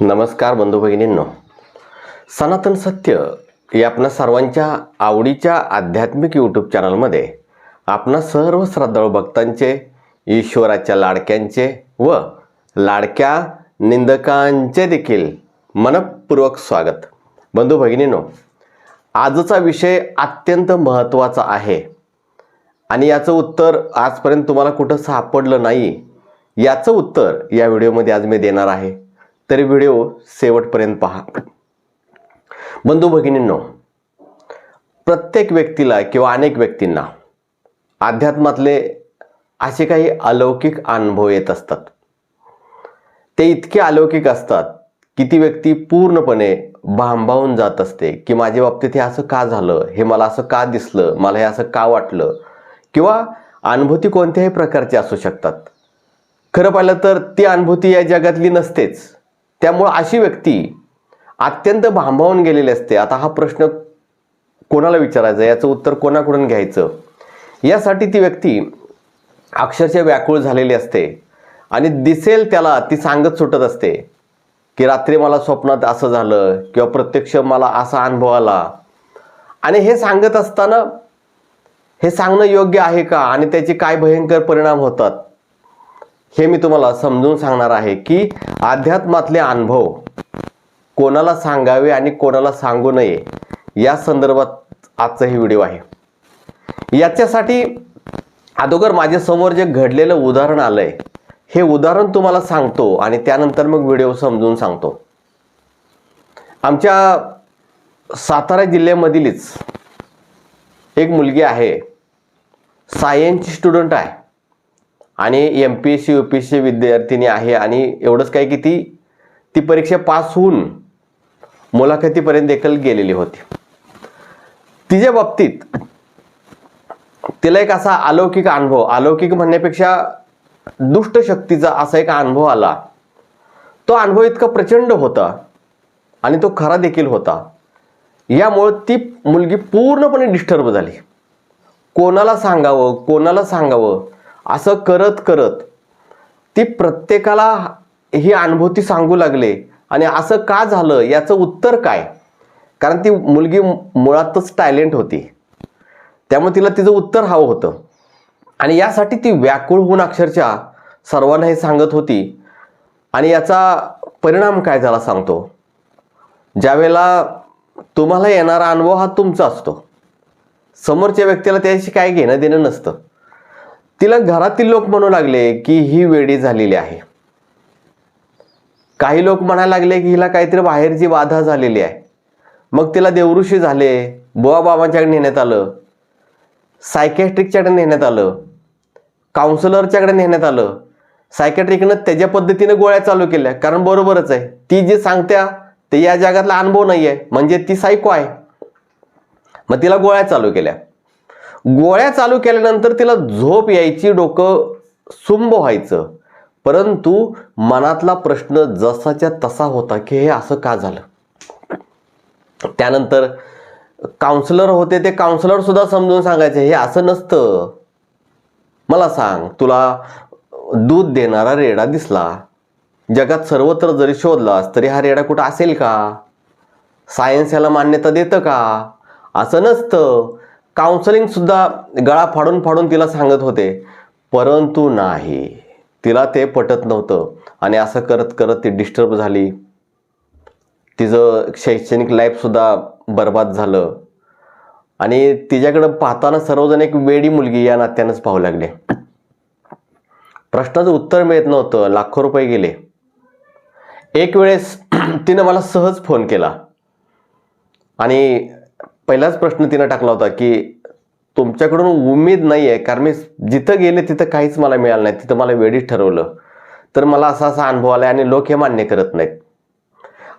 नमस्कार बंधू भगिनींनो. सनातन सत्य या आपणा सर्वांच्या आवडीच्या आध्यात्मिक यूट्यूब चॅनलमध्ये आपणा सर्व श्रद्धाळू भक्तांचे ईश्वराच्या लाडक्यांचे व लाडक्या निंदकांचे देखील मनपूर्वक स्वागत. बंधू भगिनींनो आजचा विषय अत्यंत महत्त्वाचा आहे. आणि याचं उत्तर आजपर्यंत तुम्हाला कुठं सापडलं नाही याचं उत्तर या व्हिडिओमध्ये आज मी देणार आहे. तरी व्हिडिओ शेवटपर्यंत पहा. बंधू भगिनींनो प्रत्येक व्यक्तीला किंवा अनेक व्यक्तींना अध्यात्मातले असे काही अलौकिक अनुभव येत असतात. ते इतके अलौकिक असतात की ती व्यक्ती पूर्णपणे भांबावून जात असते की माझ्या बाबतीत हे असं का झालं हे मला असं का दिसलं मला हे असं का वाटलं किंवा अनुभूती कोणत्याही प्रकारची असू शकतात. खरं पाहिलं तर ती अनुभूती या जगातली नसतेच. त्यामुळं अशी व्यक्ती अत्यंत भांबावून गेलेली असते. आता हा प्रश्न कोणाला विचारायचा? याचं उत्तर कोणाकडून घ्यायचं? यासाठी ती व्यक्ती अक्षरशः व्याकुळ झालेली असते आणि दिसेल त्याला ती सांगत सुटत असते की रात्री मला स्वप्नात असं झालं किंवा प्रत्यक्ष मला असा अनुभव आला. आणि हे सांगत असताना हे सांगणं योग्य आहे का? आणि त्याचे काय भयंकर परिणाम होतात? हे मी तुम्हाला समजून सांगणार आहे की अध्यात्मातले अनुभव कोणाला सांगावे आणि कोणाला सांगू नये या संदर्भात आजचा हे व्हिडिओ आहे. याच्यासाठी अगोदर माझ्यासमोर जे घडलेलं उदाहरण आलंय हे उदाहरण तुम्हाला सांगतो आणि त्यानंतर मग व्हिडिओ समजून सांगतो. आमच्या सातारा जिल्ह्यामधीलच एक मुलगी आहे सायन्सची स्टुडंट आहे. आणि M P S C U P S C विद्यार्थिनी आहे आणि एवढंच काय की ती ती परीक्षा पास होऊन मुलाखतीपर्यंत देखील गेलेली होती. तिच्या बाबतीत तिला एक असा अलौकिक अनुभव अलौकिक म्हणण्यापेक्षा दुष्ट शक्तीचा असा एक अनुभव आला. तो अनुभव इतका प्रचंड होता आणि तो खरा देखील होता. यामुळं ती मुलगी पूर्णपणे डिस्टर्ब झाली. कोणाला सांगावं कोणाला सांगावं? असं करत करत ती प्रत्येकाला ही अनुभूती सांगू लागले. आणि असं का झालं? याचं उत्तर काय? कारण ती मुलगी मुळातच टॅलेंट होती. त्यामुळे तिला तिचं उत्तर हवं होतं. आणि यासाठी ती व्याकुळ होऊन अक्षरशः सर्वांना हे सांगत होती. आणि याचा परिणाम काय झाला सांगतो. ज्यावेळेला तुम्हाला येणारा अनुभव हा तुमचा असतो. समोरच्या व्यक्तीला त्याशी काय घेणं देणं नसतं. तिला घरातील लोक म्हणू लागले की ही वेडी झालेली आहे. काही लोक म्हणायला लागले की हिला काहीतरी बाहेरची बाधा झालेली आहे. मग तिला देवऋषी झाले बुवा बाबांच्याकडे नेण्यात आलं सायकॅट्रिकच्याकडे नेण्यात आलं काउन्सिलरच्याकडे नेण्यात आलं. सायकॅट्रिकनं त्याच्या पद्धतीनं गोळ्या चालू केल्या कारण बरोबरच आहे. ती जी सांगत्या ते या जगातला अनुभव नाही आहे म्हणजे ती सायको आहे. मग तिला गोळ्या चालू केल्या. गोळ्या चालू केल्यानंतर तिला झोप यायची डोकं सुंब व्हायचं. परंतु मनातला प्रश्न जसाच्या तसा होता की हे असं का झालं? त्यानंतर काउन्सिलर होते ते काउन्सलर सुद्धा समजून सांगायचे हे असं नसतं. मला सांग तुला दूध देणारा रेडा दिसला. जगात सर्वत्र जरी शोधलास तरी हा रेडा कुठं असेल का? सायन्स याला मान्यता देतं का? असं नसतं. काउन्सलिंग सुद्धा गळा फाडून फाडून तिला सांगत होते. परंतु नाही. तिला ते पटत नव्हतं. आणि असं करत करत ती डिस्टर्ब झाली. तिचं शैक्षणिक लाईफसुद्धा बर्बाद झालं. आणि तिच्याकडं पाहताना सर्वजण एक वेडी मुलगी या नात्यानंच पाहू लागले. प्रश्नाचं उत्तर मिळत नव्हतं. लाखो रुपये गेले. एक वेळेस तिनं मला सहज फोन केला. आणि पहिलाच प्रश्न तिनं टाकला होता की तुमच्याकडून उमेद नाही आहे कारण मी जिथं गेले तिथं काहीच मला मिळालं नाही तिथं मला वेळीच ठरवलं. तर मला असा असा अनुभव आला आणि लोक हे मान्य करत नाहीत.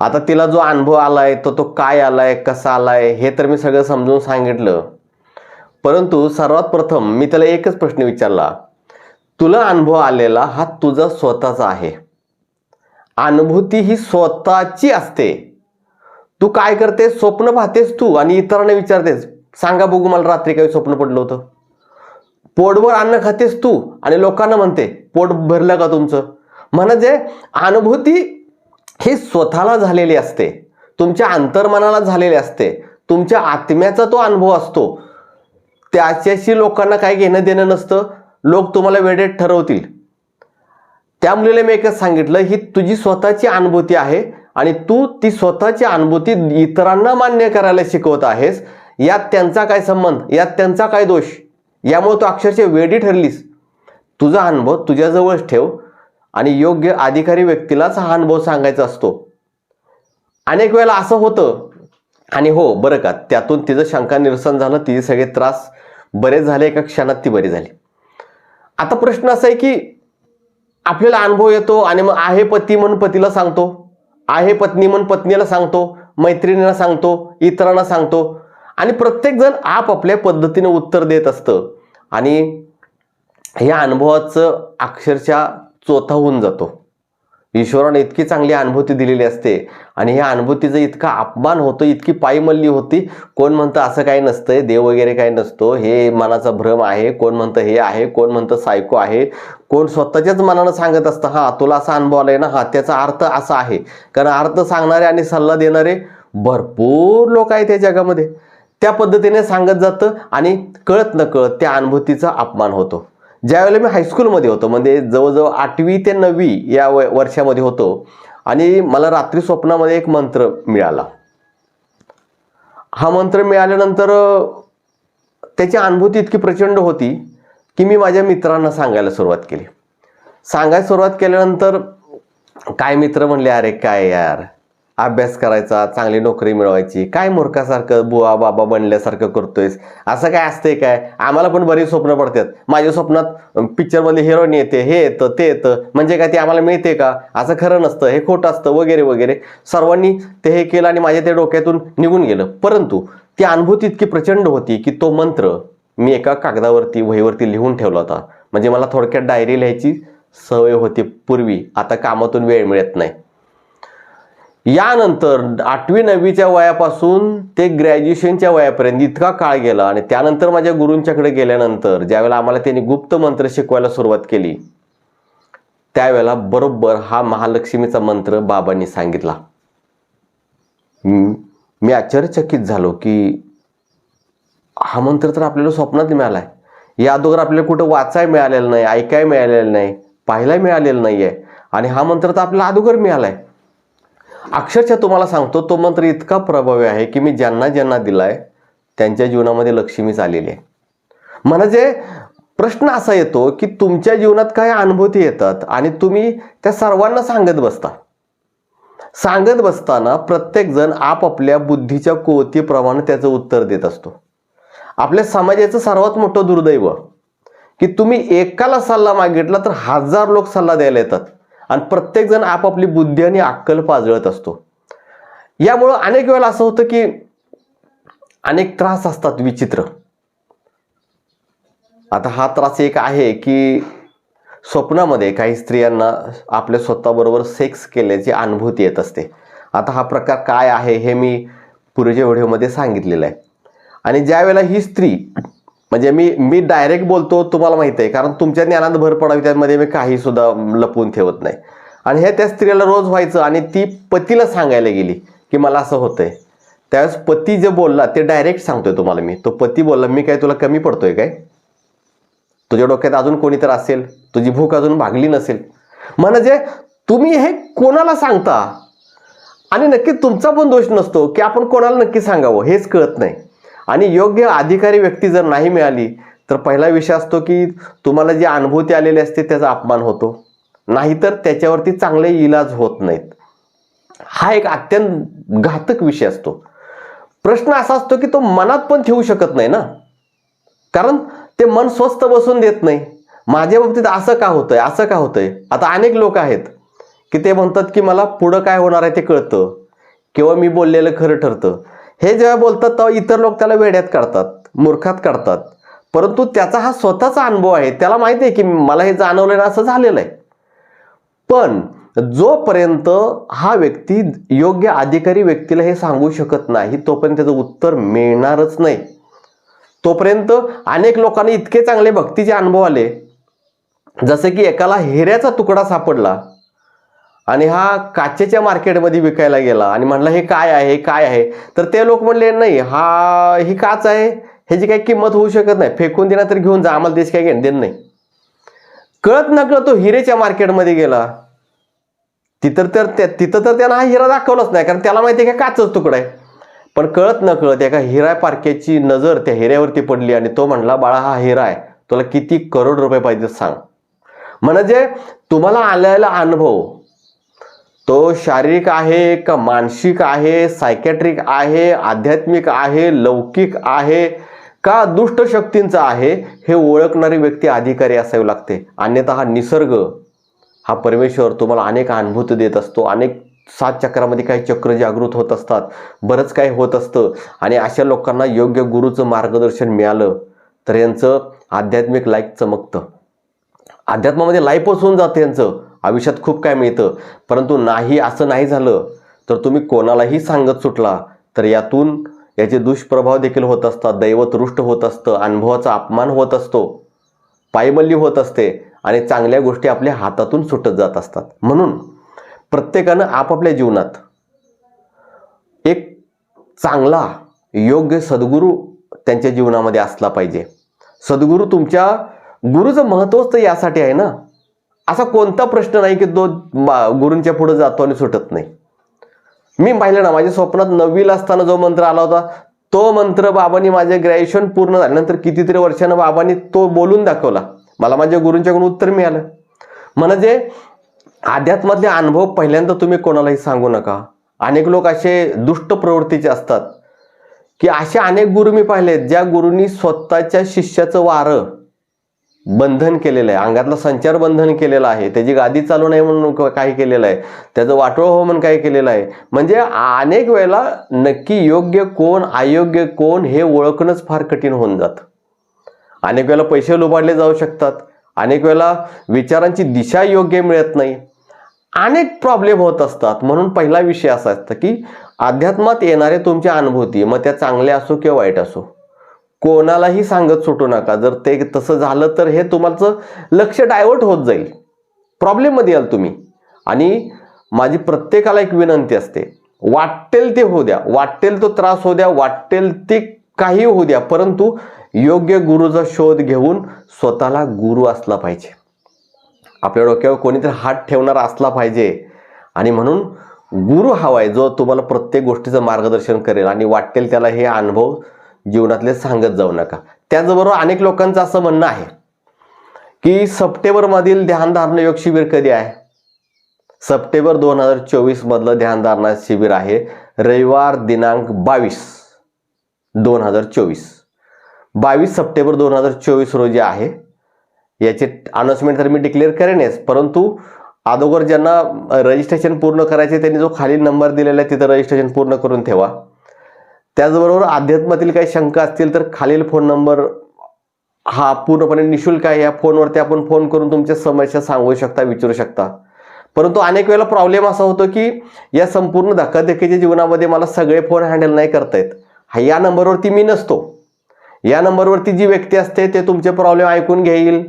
आता तिला जो अनुभव आलाय तो तो काय आलाय कसा आलाय हे तर मी सगळं समजून सांगितलं. परंतु सर्वात प्रथम मी त्याला एकच प्रश्न विचारला तुला अनुभव आलेला हा तुझा स्वतःचा आहे. अनुभूती ही स्वतःची असते. तू काय करतेस? स्वप्न पाहतेस तू आणि इतरांना विचारतेस. सांगा बघू मला रात्री काही स्वप्न पडलं होतं. पोटभर अन्न खातेस तू आणि लोकांना म्हणते पोट भरलं का तुमचं? म्हणजे अनुभूती ही स्वतःला झालेली असते. तुमच्या अंतर्मनाला झालेली असते. तुमच्या आत्म्याचा तो अनुभव असतो. त्याच्याशी लोकांना काय घेणं देणं नसतं. लोक तुम्हाला वेडेत ठरवतील. त्या मुलीला मी एकच सांगितलं ही तुझी स्वतःची अनुभूती आहे. आणि तू ती स्वतःची अनुभूती इतरांना मान्य करायला शिकवत आहेस यात त्यांचा काय संबंध यात त्यांचा काय दोष? यामुळे तू अक्षरशः वेडी ठरलीस. तुझा अनुभव तुझ्याजवळच ठेव आणि योग्य अधिकारी व्यक्तीलाच हा अनुभव सांगायचा असतो. अनेक वेळेला असं होतं. आणि हो बरं का त्यातून तिचं शंका निरसन झालं तिचे सगळे त्रास बरे झाले एका क्षणात ती बरी झाली. आता प्रश्न असा आहे की आपल्याला अनुभव येतो आणि मग आहे पती म्हणून पतीला सांगतो. आहे पत्नी म्हणून पत्नीला सांगतो मैत्रिणीला सांगतो इतरांना सांगतो. आणि प्रत्येकजण आपापल्या पद्धतीने उत्तर देत असतं. आणि या अनुभवाचं अक्षरशः चोथा होऊन जातो. ईश्वराने इतकी चांगली अनुभूती दिलेली असते. आणि ह्या अनुभूतीचा इतका अपमान होतो इतकी पायमल्ली होती. कोण म्हणतं असं काही नसतंय देव वगैरे काही नसतो. हे मनाचा भ्रम आहे. कोण म्हणतं हे आहे कोण म्हणतं सायको आहे. कोण स्वतःच्याच मनानं सांगत असतं हा तुला असा अनुभव आलाय ना हा त्याचा अर्थ असा आहे. कारण अर्थ सांगणारे आणि सल्ला देणारे भरपूर लोक आहेत या जगामध्ये. त्या पद्धतीने सांगत जातं आणि कळत न कळत त्या अनुभूतीचा अपमान होतो. ज्यावेळेला मी हायस्कूलमध्ये होतो म्हणजे जवळजवळ आठवी ते नववी या व वर्षामध्ये होतो आणि मला रात्री स्वप्नामध्ये एक मंत्र मिळाला. हा मंत्र मिळाल्यानंतर त्याची अनुभूती इतकी प्रचंड होती की मी माझ्या मित्रांना सांगायला सुरुवात केली. सांगायला सुरुवात केल्यानंतर काय मित्र म्हणले? अरे काय यार? अभ्यास करायचा चांगली नोकरी मिळवायची काय मूर्खासारखं बुवा बाबा बनल्यासारखं करतोयस? असं काय असतंय काय? आम्हाला पण बरीच स्वप्न पडतात. माझ्या स्वप्नात पिक्चरमध्ये हिरोईन येते हे येतं ते येतं. म्हणजे काय ते आम्हाला मिळते का? असं खरं नसतं. हे खोटं असतं वगैरे वगैरे. सर्वांनी ते हे केलं आणि माझ्या ते डोक्यातून निघून गेलं. परंतु ती अनुभूती इतकी प्रचंड होती की तो मंत्र मी एका कागदावरती वहीवरती लिहून ठेवला होता. म्हणजे मला थोडक्यात डायरी लिहायची सवय होती पूर्वी. आता कामातून वेळ मिळत नाही. यानंतर आठवी नववीच्या वयापासून ते ग्रॅज्युएशनच्या वयापर्यंत इतका काळ गेला आणि त्यानंतर माझ्या गुरूंच्याकडे गेल्यानंतर ज्यावेळेला आम्हाला त्यांनी गुप्त मंत्र शिकवायला सुरुवात केली त्यावेळेला बरोबर हा महालक्ष्मीचा मंत्र बाबांनी सांगितला. हम्म, मी आश्चर्यचकित झालो की हा मंत्र तर आपल्याला स्वप्नात मिळालाय. या अगोदर आपल्याला कुठं वाचाय मिळालेलं नाही ऐकाय मिळालेलं नाही पाहायला मिळालेलं नाहीये आणि हा मंत्र तर आपल्याला अगोदर मिळालाय. अक्षरशः तुम्हाला सांगतो तो मंत्र इतका प्रभावी आहे की मी ज्यांना ज्यांना दिलाय त्यांच्या जीवनामध्ये लक्ष्मीच आलेली आहे. म्हणजे प्रश्न असा येतो की तुमच्या जीवनात काय अनुभूती येतात आणि तुम्ही त्या सर्वांना सांगत बसता. सांगत बसताना प्रत्येकजण आपापल्या बुद्धीच्या कोवतीप्रमाणे त्याचं उत्तर देत असतो. आपल्या समाजाचं सर्वात मोठं दुर्दैव की तुम्ही एकाला सल्ला मागितला तर हजार लोक सल्ला द्यायला येतात. आणि प्रत्येकजण आपापली बुद्धी आणि अक्कल पाजळत असतो. यामुळं अनेक वेळेला असं होतं की अनेक त्रास असतात विचित्र. आता हा त्रास एक आहे की स्वप्नामध्ये काही स्त्रियांना आपल्या स्वतःबरोबर सेक्स केल्याची अनुभूती येत असते. आता हा प्रकार काय आहे हे मी पूर्वीच्या व्हिडिओमध्ये सांगितलेलं आहे. आणि ज्यावेळेला ही स्त्री म्हणजे मी मी डायरेक्ट बोलतो तुम्हाला माहिती आहे. कारण तुमच्या ज्ञानात भर पडावी त्यामध्ये मी काही सुद्धा लपवून ठेवत नाही. आणि हे त्या स्त्रीला रोज व्हायचं आणि ती पतीला सांगायला गेली की मला असं होतंय. त्यावेळेस पती जे बोलला ते डायरेक्ट सांगतोय तुम्हाला मी. तो पती बोलला मी काय तुला कमी पडतोय काय? तुझ्या डोक्यात अजून कोणी तर असेल? तुझी भूक अजून भागली नसेल? म्हणजे तुम्ही हे कोणाला सांगता? आणि नक्की तुमचा पण दोष नसतो की आपण कोणाला नक्की सांगावं हेच कळत नाही. आणि योग्य अधिकारी व्यक्ती जर नाही मिळाली तर पहिला विषय असतो की तुम्हाला जी अनुभूती आलेली असते त्याचा अपमान होतो. नाहीतर त्याच्यावरती चांगले इलाज होत नाहीत. हा एक अत्यंत घातक विषय असतो. प्रश्न असा असतो की तो मनात पण ठेवू शकत नाही ना. कारण ते मन स्वस्थ बसून देत नाही. माझ्या बाबतीत असं का होतंय असं का होतंय? आता अनेक लोक आहेत की ते म्हणतात की मला पुढं काय होणार आहे ते कळतं. किंवा मी बोललेलं खरं ठरतं. हे जेव्हा बोलतात तेव्हा इतर लोक त्याला वेड्यात काढतात मूर्खात काढतात. परंतु त्याचा हा स्वतःचा अनुभव आहे त्याला माहिती आहे की मला हे जाणवलं ना असं झालेलं आहे. पण जोपर्यंत हा व्यक्ती योग्य अधिकारी व्यक्तीला हे सांगू शकत नाही तोपर्यंत त्याचं उत्तर मिळणारच नाही. तोपर्यंत अनेक लोकांना इतके चांगले भक्तीचे अनुभव आले. जसे की एकाला हिऱ्याचा तुकडा सापडला. आणि हा काचेच्या मार्केटमध्ये विकायला गेला आणि म्हणला हे काय आहे? हे काय आहे? तर ते लोक म्हणले नाही हा ही काच आहे. ह्याची काही किंमत होऊ शकत नाही. फेकून देणार तर घेऊन जा. आम्हाला देश काही घेणं देणं नाही. कळत न कळत तो हिरेच्या मार्केटमध्ये गेला. तिथं तर त्या- तिथं तर त्यानं हा हिरा दाखवलाच नाही कारण त्याला माहिती आहे का काचच तुकडा आहे. पण कळत न कळत एका हिरा पारख्याची नजर त्या हिऱ्यावरती पडली आणि तो म्हणला बाळा हा हिरा आहे. तुला किती करोड रुपये पाहिजे सांग. म्हणजे तुम्हाला आलेला अनुभव तो शारीरिक आहे का मानसिक आहे सायकॅट्रिक आहे आध्यात्मिक आहे लौकिक आहे का दुष्ट शक्तींचा आहे हे ओळखणारी व्यक्ती अधिकारी असावी लागते. अन्यथा हा निसर्ग हा परमेश्वर तुम्हाला अनेक अनुभूती देत असतो. अनेक सात चक्रामध्ये काही चक्र जागृत होत असतात. बरंच काही होत असतं. आणि अशा लोकांना योग्य गुरुचं मार्गदर्शन मिळालं तर यांचं आध्यात्मिक लाईफ चमकतं. अध्यात्मामध्ये लाईफच होऊन जातं यांचं. आयुष्यात खूप काय मिळतं. परंतु नाही असं नाही झालं तर तुम्ही कोणालाही सांगत सुटला तर यातून याचे दुष्प्रभाव देखील होत असतात. दैवत रुष्ट होत असतं अनुभवाचा अपमान होत असतो पायबल्ली होत असते आणि चांगल्या गोष्टी आपल्या हातातून सुटत जात असतात. म्हणून प्रत्येकानं आपापल्या जीवनात एक चांगला योग्य सद्गुरू त्यांच्या जीवनामध्ये असला पाहिजे. सद्गुरू तुमच्या गुरुचं महत्त्वच तर यासाठी आहे ना. असा कोणता प्रश्न नाही की तो मा- गुरूंच्या पुढे जातो आणि सुटत नाही. मी पाहिलं ना माझ्या स्वप्नात नववीला असताना जो मंत्र आला होता तो मंत्र बाबांनी माझे ग्रॅज्युएशन पूर्ण झाल्यानंतर कितीतरी वर्षानं बाबांनी तो बोलून दाखवला. मला माझ्या गुरूंच्याकडून उत्तर मिळालं. म्हणजे अध्यात्मातले अनुभव पहिल्यांदा तुम्ही कोणालाही सांगू नका. अनेक लोक असे दुष्ट प्रवृत्तीचे असतात. की असे अनेक गुरु मी पाहिले ज्या गुरुंनी स्वतःच्या शिष्याचं वारं बंधन केलेलं आहे. अंगातलं संचार बंधन केलेलं आहे. त्याची गादी चालू नाही म्हणून काही केलेलं आहे. त्याचं वाटोळ हो म्हणून काही केलेलं आहे. म्हणजे अनेक वेळेला नक्की योग्य कोण अयोग्य कोण हे ओळखणंच फार कठीण होऊन जातं. अनेक वेळेला पैसे लुबाडले जाऊ शकतात. अनेक वेळेला विचारांची दिशा योग्य मिळत नाही. अनेक प्रॉब्लेम होत असतात. म्हणून पहिला विषय असा असतो की अध्यात्मात येणारे तुमच्या अनुभूती मग त्या चांगल्या असो किंवा वाईट असो कोणालाही सांगत सुटू नका. जर ते तसं झालं तर हे तुमचं लक्ष डायव्हर्ट होत जाईल. प्रॉब्लेममध्ये याल तुम्ही. आणि माझी प्रत्येकाला एक विनंती असते. वाटेल ते होऊ द्या. वाटेल तो त्रास होऊ द्या. वाटेल ते काही होऊ द्या. परंतु योग्य गुरुचा शोध घेऊन स्वतःला गुरु असला पाहिजे. आपल्या डोक्यावर कोणीतरी हात ठेवणारा असला पाहिजे. आणि म्हणून गुरु हवा आहे जो तुम्हाला प्रत्येक गोष्टीचं मार्गदर्शन करेल. आणि वाटेल त्याला हे अनुभव जीवनातले सांगत जाऊ नका. त्याचबरोबर अनेक लोकांचं असं म्हणणं आहे की सप्टेंबरमधील ध्यानधारणा योग शिबिर कधी आहे? सप्टेंबर दोन हजार चोवीसमधलं ध्यानधारणा शिबिर आहे रविवार दिनांक बावीस दोन हजार चोवीस. बावीस सप्टेंबर दोन हजार चोवीस रोजी आहे. याचे अनाउन्समेंट तर मी डिक्लेअर करेनच परंतु अगोदर ज्यांना रजिस्ट्रेशन पूर्ण करायचे त्यांनी जो खाली नंबर दिलेला आहे तिथं रजिस्ट्रेशन पूर्ण करून ठेवा. त्याचबरोबर अध्यात्मातील काही शंका असतील तर खालील फोन नंबर हा पूर्णपणे निशुल्क आहे. या फोनवरती आपण फोन करून तुमच्या समस्या सांगू शकता विचारू शकता. परंतु अनेक वेळेला प्रॉब्लेम असा होतो की या संपूर्ण धकाधकीच्या जीवनामध्ये मला सगळे फोन हँडल नाही करता येत हा या नंबरवरती मी नसतो. या नंबरवरती जी व्यक्ती असते ते तुमचे प्रॉब्लेम ऐकून घेईल.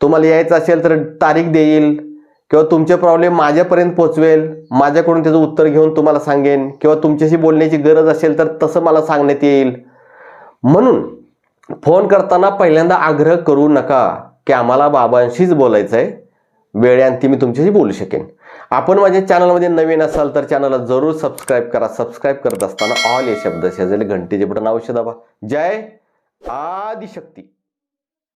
तुम्हाला यायचं असेल तर तारीख देईल. किंवा तुमचे प्रॉब्लेम माझ्यापर्यंत पोचवेल माझ्याकडून त्याचं उत्तर घेऊन तुम्हाला सांगेन किंवा तुमच्याशी बोलण्याची गरज असेल तर तसं मला सांगण्यात येईल. म्हणून फोन करताना पहिल्यांदा आग्रह करू नका की आम्हाला बाबांशीच बोलायचं आहे वेळेअंती मी तुमच्याशी बोलू शकेन. आपण माझ्या चॅनलमध्ये नवीन असाल तर चॅनलला जरूर सबस्क्राईब करा. सबस्क्राईब करत असताना ऑल या शब्द शेजारी घंटेचे बटन अवश्य दाबा. जय आदिशक्ती.